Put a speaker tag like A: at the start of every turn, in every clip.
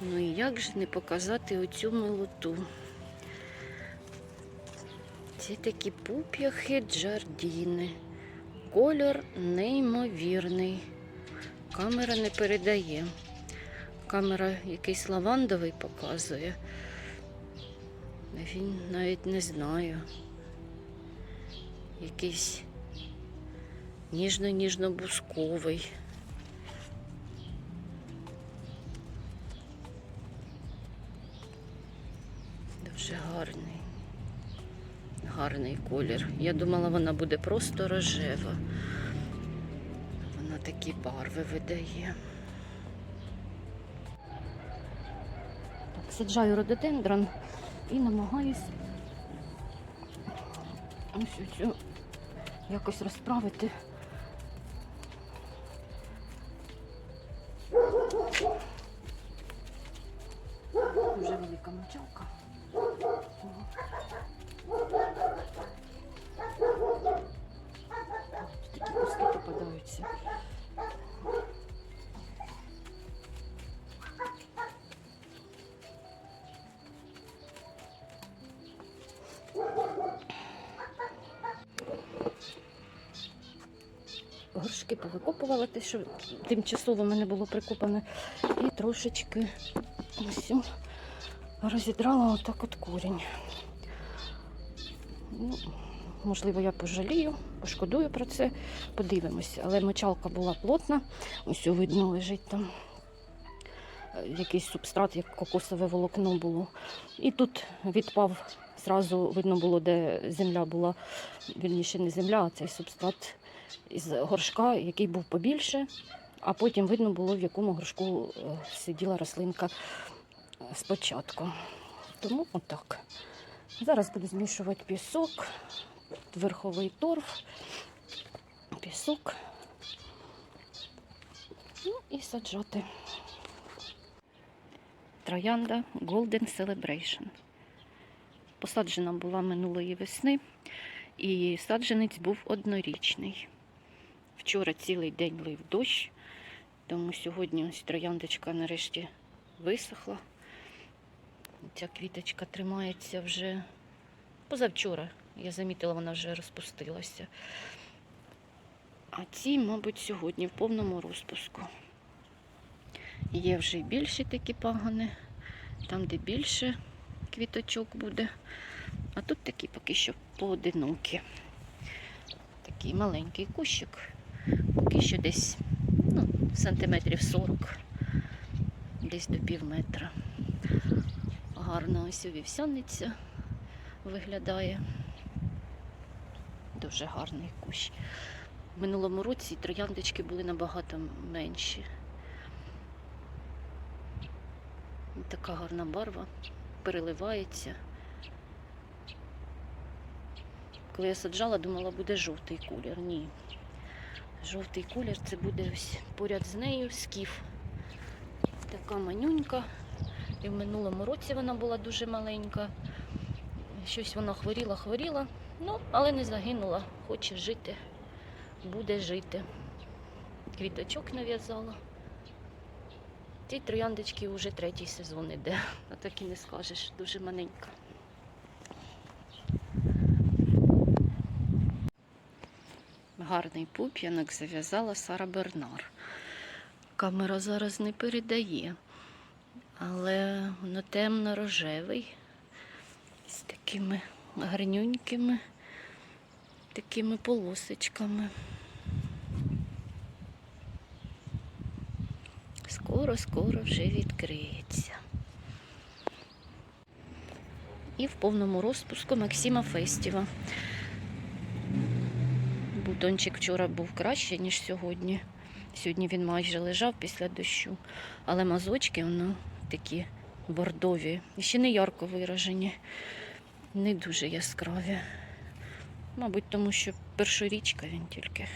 A: Ну і як же не показати оцю милоту? Це такі пуп'яхи джардіни. Кольор неймовірний. Камера не передає. Камера якийсь лавандовий показує. Він навіть не знаю. Якийсь ніжно-ніжно-бусковий. Гарний колір. Я думала, вона буде просто рожева. Вона такі барви видає. Так, саджаю рододендрон і намагаюсь ось цю якось розправити. Горшки повикопувала те, що тимчасово мене було прикопане. І трошечки ось розідрала отак от корінь. Ну, можливо, я пожалію, пошкодую про це, подивимося. Але мочалка була плотна, ось видно лежить там е, якийсь субстрат, як кокосове волокно було. І тут відпав, зразу видно було, де земля була, вірніше не земля, а цей субстрат із горшка, який був побільше, а потім видно було, в якому горшку е, сиділа рослинка е, спочатку. Тому отак. Зараз буду змішувати пісок, верховий торф, пісок. Ну і саджати. Троянда Golden Celebration. Посаджена була минулої весни, і саджанець був однорічний. Вчора цілий день лив дощ, тому сьогодні ось трояндочка нарешті висохла. Ця квіточка тримається вже позавчора. Я замітила, вона вже розпустилася. А ці, мабуть, сьогодні в повному розпуску. Є вже й більші такі пагони, там, де більше квіточок буде. А тут такі поки що поодинокі. Такий маленький кущик, поки що десь ну, сантиметрів 40, десь до пів метра. Гарна ось вівсяниця виглядає. Дуже гарний кущ. В минулому році трояндочки були набагато менші. Така гарна барва, переливається. Коли я саджала, думала, буде жовтий колір. Ні. Жовтий колір це буде ось поряд з нею скіф. Така манюнька. І в минулому році вона була дуже маленька. Щось вона хворіла, хворіла, ну, але не загинула. Хоче жити, буде жити. Квіточок нав'язала. Ці трояндочки вже третій сезон іде, а так і не скажеш, дуже маленька. Гарний пуп'янок зав'язала Сара Бернар. Камера зараз не передає, але воно темно-рожевий з такими гарнюнькими такими полосочками. Скоро-скоро вже відкриється. І в повному розпуску Максима Фестіва. Бутончик вчора був краще, ніж сьогодні. Сьогодні він майже лежав після дощу, але мазочки воно такі бордові. І ще не ярко виражені, не дуже яскраві. Мабуть, тому що першорічка він тільки.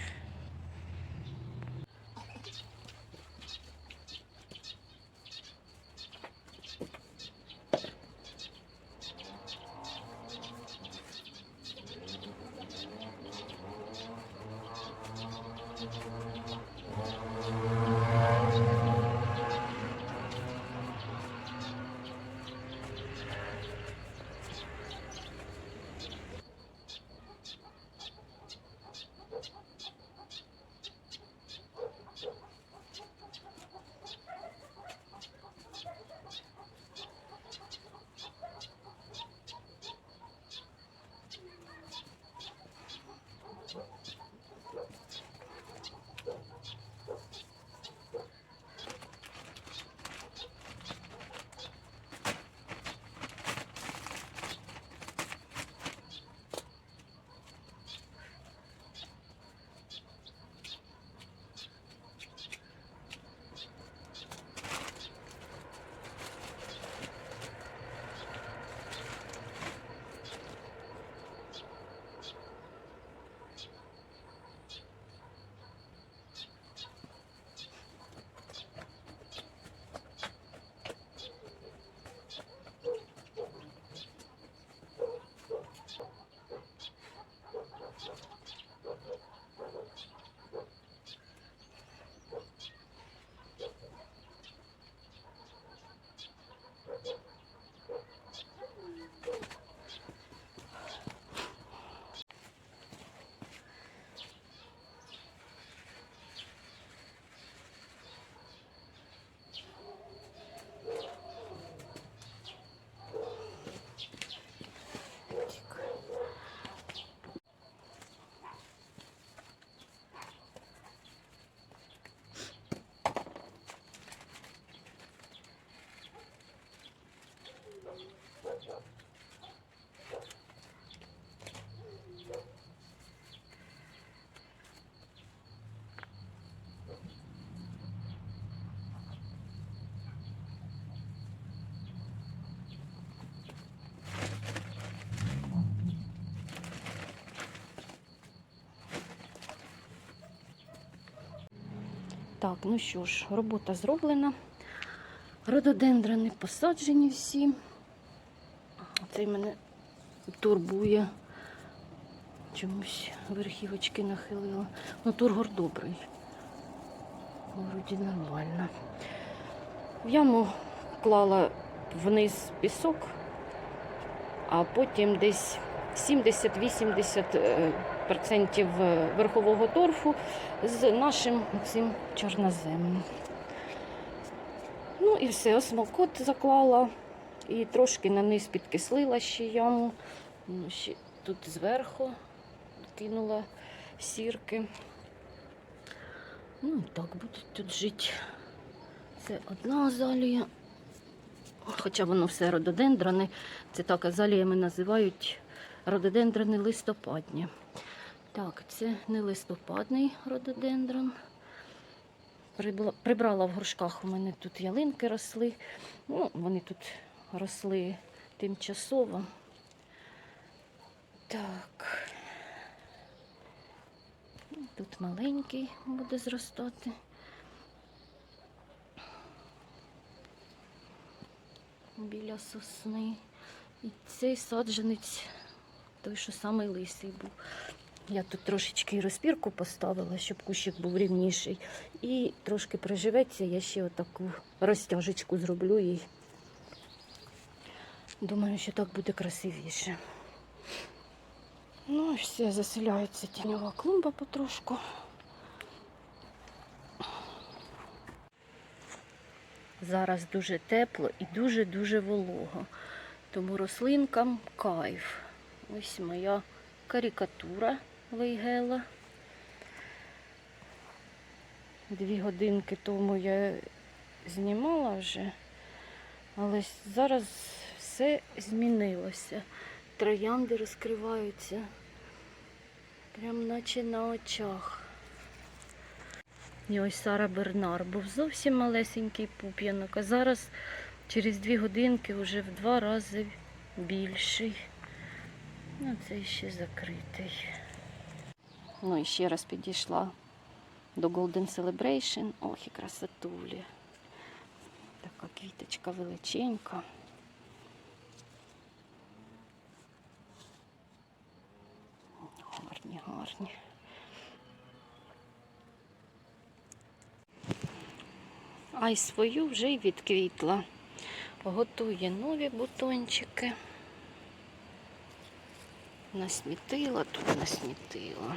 A: Так, ну що ж, робота зроблена. Рододендрони посаджені всі. Цей мене турбує. Чомусь верхівочки нахилила. Ну, тургор добрий. Вроді нормально. В яму клала вниз пісок, а потім десь 70-80% е, верхового торфу з нашим цим чорноземом. Ну і все, осмокот заклала і трошки на низ підкислила ще яму. Ну, ще тут зверху кинула сірки. Ну, так будуть тут жити. Це одна азалія. Хоча воно все рододендрони. Це так азаліями називають рододендрони листопадні. Так, це не листопадний рододендрон. Прибрала в горшках у мене тут ялинки росли. Ну, вони тут росли тимчасово. Так. Ну, Тут маленький буде зростати. Біля сосни. І цей саджанець, той, що самий лисий був. Я тут трошечки розпірку поставила, щоб кущик був рівніший. І трошки приживеться, я ще отаку розтяжечку зроблю їй. Думаю, що так буде красивіше. Ну все, заселяється тіньова клумба потрошку. Зараз дуже тепло і дуже-дуже волого. Тому рослинкам кайф. Ось моя карикатура вейгела. Дві годинки тому я знімала вже, але зараз все змінилося. Троянди розкриваються, прям наче на очах. І ось Сара Бернар був зовсім малесенький пуп'янок, а зараз через дві годинки вже в два рази більший. Ну, це ще закритий. Ну і ще раз підійшла до Golden Celebration. Ох, і красотулі. Така квіточка величенька. Й свою вже й відквітла. Готує нові бутончики. Насмітила, тут насмітила.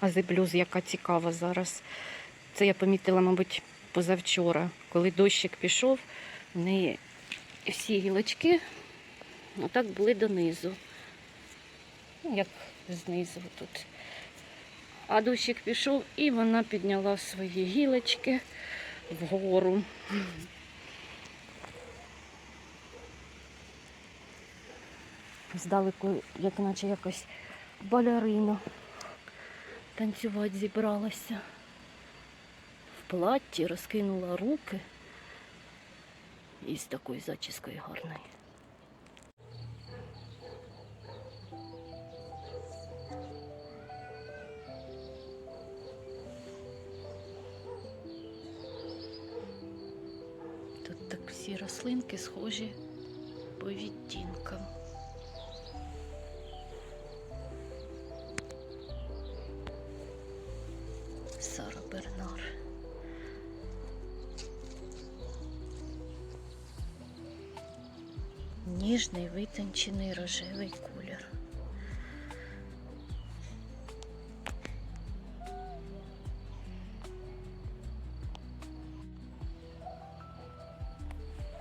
A: А зиблюз, яка цікава зараз. Це я помітила, мабуть, позавчора, коли дощик пішов, в неї всі гілочки отак були донизу. Ну, як знизу тут. А дощик пішов і вона підняла свої гілочки вгору. Здалеку, як наче якась балерина танцювати зібралася. В платті розкинула руки і з такою зачіскою гарною. Всі рослинки схожі по відтінкам. Сара Бернар. Ніжний витончений рожевий колір.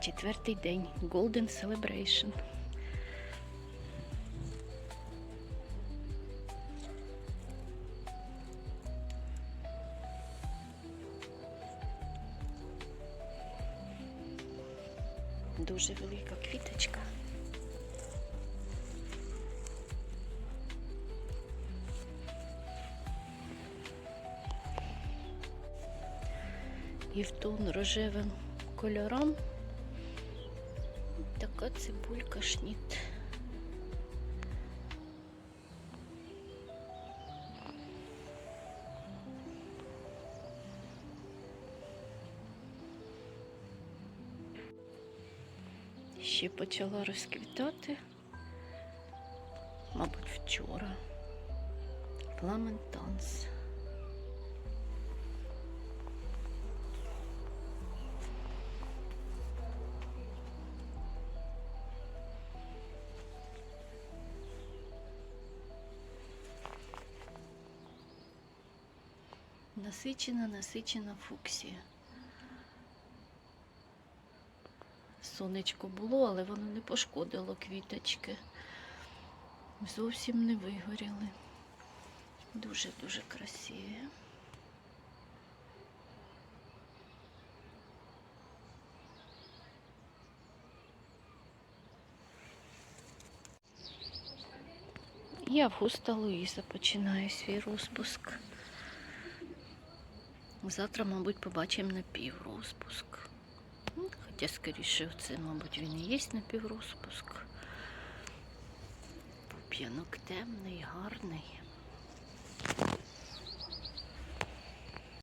A: четвертий день Golden Celebration. Дуже велика квіточка. І в тон рожевим кольором така цибулька шніт. Ще почала розквітати, мабуть, вчора. Пламентанс. Насичена, насичена фуксія. Сонечко було, але воно не пошкодило квіточки. Зовсім не вигоріли. Дуже-дуже красиві. В Густа Луїза починаю свій розпуск. Завтра, мабуть, побачимо напіврозпуск. Ну, Хоча, скоріше, це, мабуть, він і є напіврозпуск. Пуп'янок темний, гарний.